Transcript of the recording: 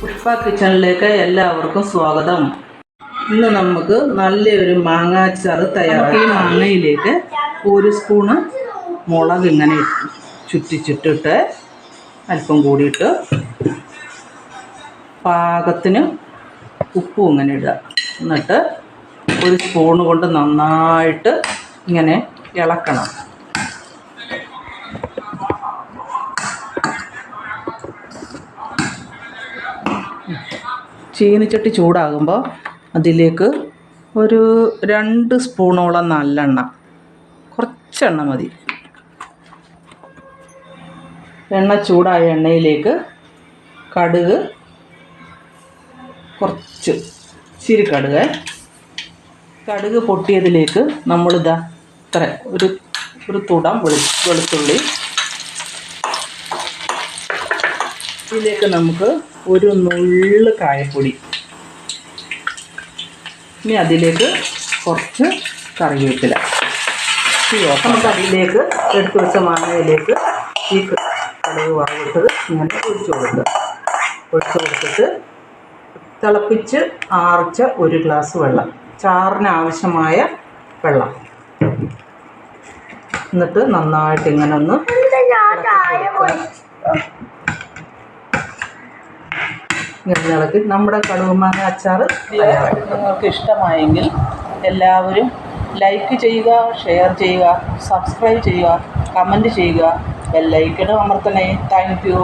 പുഷ്പ കിച്ചണിലേക്ക് എല്ലാവർക്കും സ്വാഗതം. ഇന്ന് നമുക്ക് നല്ലൊരു മാങ്ങാച്ചാറ് തയ്യാറാക്കി. ഈ മാങ്ങയിലേക്ക് ഒരു സ്പൂണ് മുളക് ഇങ്ങനെ ചുറ്റിച്ചിട്ടിട്ട് അല്പം കൂടിയിട്ട് പാകത്തിന് ഉപ്പും ഇങ്ങനെ ഇടുക. എന്നിട്ട് ഒരു സ്പൂണ് കൊണ്ട് നന്നായിട്ട് ഇങ്ങനെ ഇളക്കണം. ചീനിച്ചട്ടി ചൂടാകുമ്പോൾ അതിലേക്ക് ഒരു രണ്ട് സ്പൂണോളം നല്ലെണ്ണ. കുറച്ചെണ്ണ മതി. എണ്ണ ചൂടായ എണ്ണയിലേക്ക് കടുക് കുറച്ച് ഇച്ചിരി കടുക്. കടുക് പൊട്ടിയതിലേക്ക് നമ്മളിതാ ഇത്ര. ഒരു ഒരു തുടം വെളു വെളുത്തുള്ളി ഇതിലേക്ക് നമുക്ക് ഒരു നുള്ള് കായപ്പൊടി. ഇനി അതിലേക്ക് കുറച്ച് കറിവേപ്പില. നമുക്ക് അതിലേക്ക് എടുത്തു വെച്ച മാങ്ങയിലേക്ക് ഈ കടവ് കടുക് വറവിട്ടത് ഇങ്ങനെ ഒഴിച്ചു കൊടുക്കുക. ഒഴിച്ചു കൊടുത്തിട്ട് തിളപ്പിച്ച് ആറിച്ച ഒരു ഗ്ലാസ് വെള്ളം. ചാറിന് ആവശ്യമായ വെള്ളം. എന്നിട്ട് നന്നായിട്ട് ഇങ്ങനെ ഒന്ന് ഇളക്കി കൊടുക്കുക. ഇങ്ങനെ ഇളക്കി നമ്മുടെ കടുകുമാങ്ങ അച്ചാർ നിങ്ങൾക്ക് ഇഷ്ടമായെങ്കിൽ എല്ലാവരും ലൈക്ക് ചെയ്യുക ഷെയർ ചെയ്യുക സബ്സ്ക്രൈബ് ചെയ്യുക കമന്റ് ചെയ്യുക ബെല്ലൈക്കണും അമർത്തണേ. Thank you